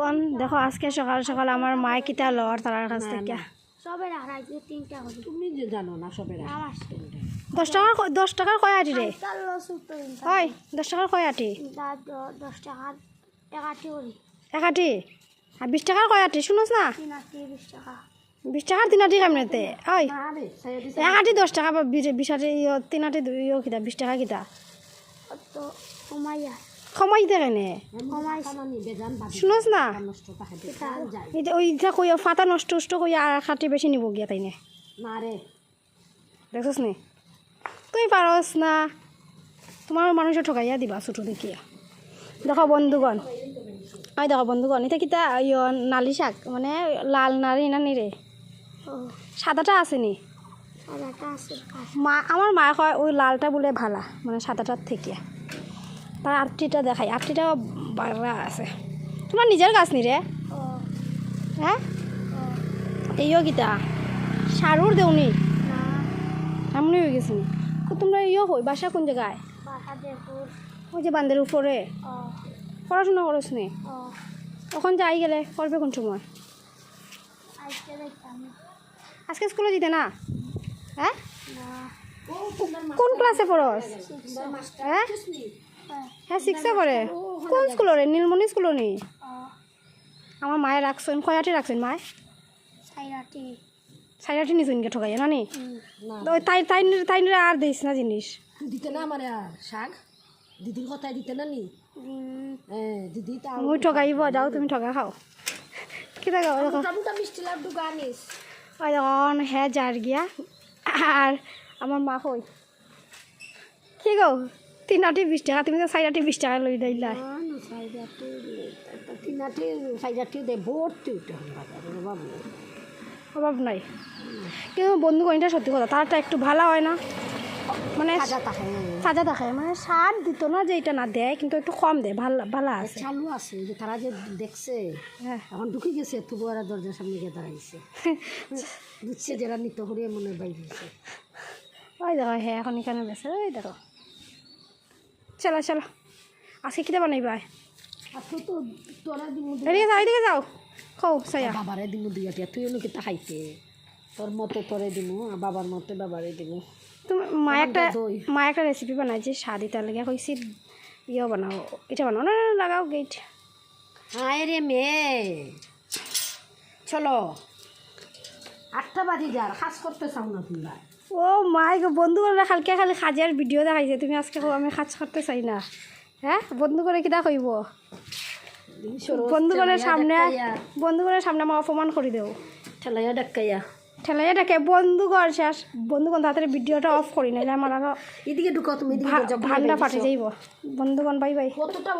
বোন, দেখো আজকে সকাল সকাল আমার মায় কিতা লর তার কাছ থেকে। সবে রাখা তিনটা তুমি যে জানো না সবের দশ টাকার দশ টাকার কয় আটি রে? হয় দশ টাকার কয় আটি? দশ এক আটি আর বিশ টাকার কয় আটি? শুনোস না। বিশ টাকা। বিশ টাকার তিন আটি কেমনেতে হয়। আরে এক আটি। দশ টাকা বা বিশ আটি ইয়ো, তিন আটি ইয়ো কিতা বিশ টাকা কিতা? তো কমাইয়া কমাই দে কেনে কমাই কামানি বেজান বাদ শুনোস না ওই যা কই ফাতা নষ্ট নষ্ট কই আর খাটি বেশি নিব গিয়া তাই নে। না দেখছিস তুই পারস না। তোমার মানুষের ঠকাইয়া দিবা ছোটো দেখিয়া। দেখো বন্ধুগণ। ওই দেখো বন্ধুগণ এটা কিতা ইয় নালি শাক? মানে লাল নারী না নি রে সাদাটা আছে নি? সাদাটা আছে। কাছে মা আমার মা কয় ওই লালটা বলে ভালা মানে সাদাটার থেকে। তার আটটিটা দেখাই। আটটিটাও বাড়া আছে। তোমার নিজের গাছ নি রে? হ্যাঁ? এইও কিতা সারুর দেউনি। এমনি হয়ে গেছি তোমরা ইয়ে কই বাসা কোন জায়গায়? ওই যে বান্ধের উপরে। পড়াশোনা করস নি? তখন যাই গেলে করবে কোন সময়? আজকে স্কুলে যেতে না? হ্যাঁ? কোন ক্লাসে পড়স? হ্যাঁ? হ্যাঁ সিক্সে পড়ে। কোন স্কুলরে নীলমণি স্কুলর নি? আমার মায়ে রাখছেন কয়াটি রাখছেন মায়? সাইরাটি। সাইডাটি নিছেন কে ঠকাইয়া না নি? তাই তাই তাই আর দিস না জিনিস। দিতে না আমার আর শাক? দিদির কথাই দিতে না নি? হ্যাঁ দিদি তা মুই ঠকাইব যাও তুমি ঠকা খাও। কি দেখো। মিষ্টি লাড্ডু গানিস ওই দেখুন হ্যাঁ যার গিয়া। আর আমার মা কই কি গো? তিন আটি বিশ টাকা তুমি তো চাৰি আটি বিশ টাকা লৈ দিলা সাইডাটি তিনাটি সাইডাটি দে ভর্তি উঠে বাবু অভাব নাই। কিন্তু বন্ধু কইটা সত্যি কথা তারটা একটু ভালো হয় না? মানে সাজা থাকে মানে সার দিত না যে এটা না দেয় কিন্তু একটু কম দেয় ভালো ভালো আছে। চালু আছে যে তারা যে দেখছে হ্যাঁ। এখন ঢুকে গেছে তবু ওরা দরজার সামনে গিয়ে দাঁড়াইছে। বুঝছে যারা নিত করে মনে বাইরেছে ওই দেখো হ্যাঁ এখন এখানে বেছে ওই দেখো। চলো চলো। আজকে কিটা বানাইবা? আর তো তো তোরা এদিকে যাও এদিকে যাও। কও সাইয়া বাবারে দিমু টিয়া তুই নাকি তা খাইতে তোর মতে তোরে দিমু আর বাবার মতে বাবারে দিমু। তুমি মা একটা। মা একটা রেসিপি বানাইছে স্বাদিতা লেগে কইছি ইয়ে বানাও এটা বানাও। না না, লাগাও গেট হায় রে মেয়ে। চলো। আটটা বাজি যার কাজ করতে চাও না তোমরা। ও মাই গো বন্ধু করে খালকে খালি খাজিয়ার ভিডিও দেখাইছে। তুমি আজকে আমি খাজ করতে চাই না। হ্যাঁ বন্ধু করে কিটা কইব বন্ধু করে সামনে বন্ধু করে সামনে আমার অপমান করে দেও। ঠেলাইয়া ডাক্কাইয়া ঠেলাই ডাকে। বন্ধুগণ শেষ। বন্ধু বন্ধুগণ তাড়াতাড়ি ভিডিওটা অফ করি না আমার আরও এদিকে ঢুকাও তুমি ভান্ডা ফাটে। যাইব। বন্ধুগণ বাই বাই। কতটা